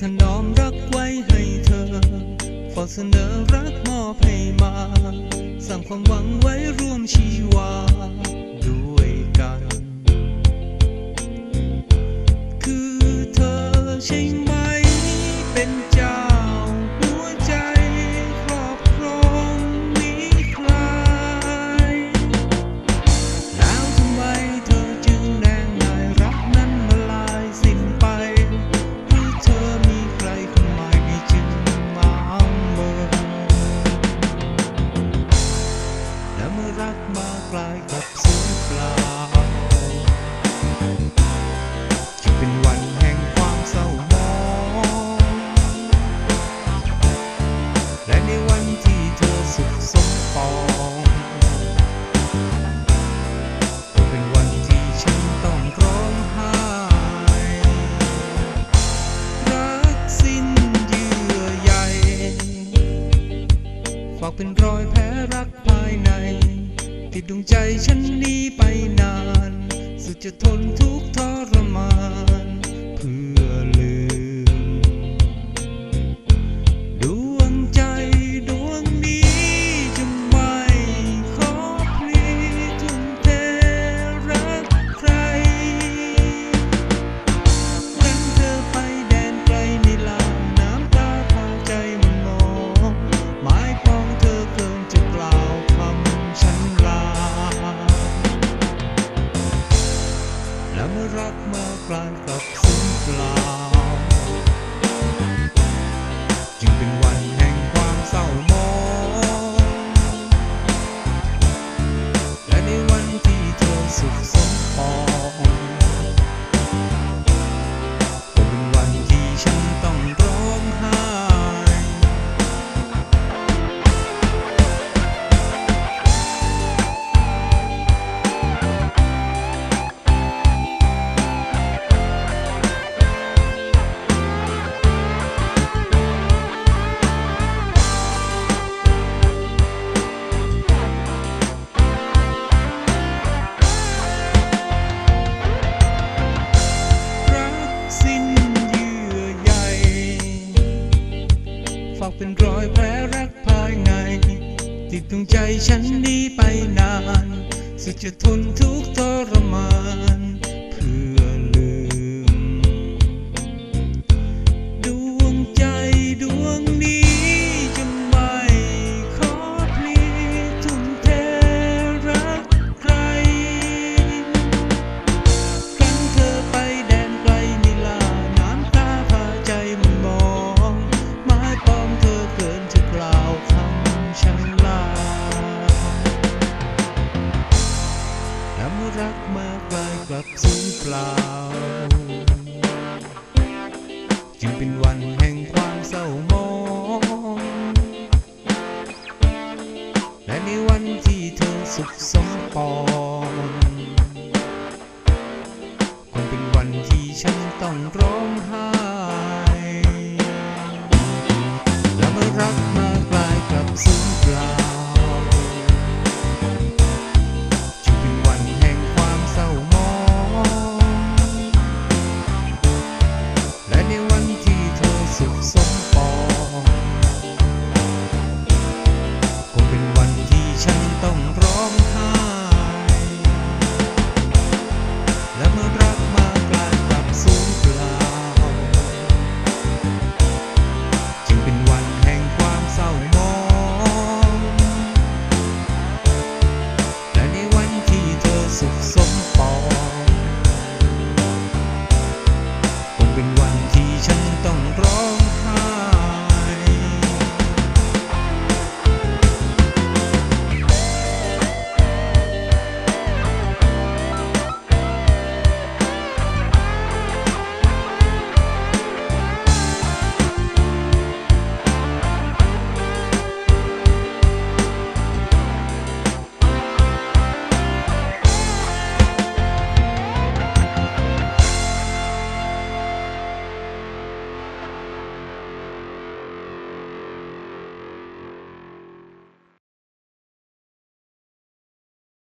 ถนอมรักไว้ให้เธอขอเสนอรักมอบให้มา สร้างความหวังไว้ร่วมชีวา ด้วยกัน คือเธอใช่ไหมเป็น อกเป็นรอยแผลรักภายใน ติดดวงใจฉันนี้ไปนาน สุดจะทนทุกทร Frankfurt zum Plan. อกเป็นรอยแผลรักภายใน ติดดวงใจฉันนี้ไปนาน สุดจะทนทุกทรมาน ปองคงเป็นวันที่ฉันต้องร้องไห้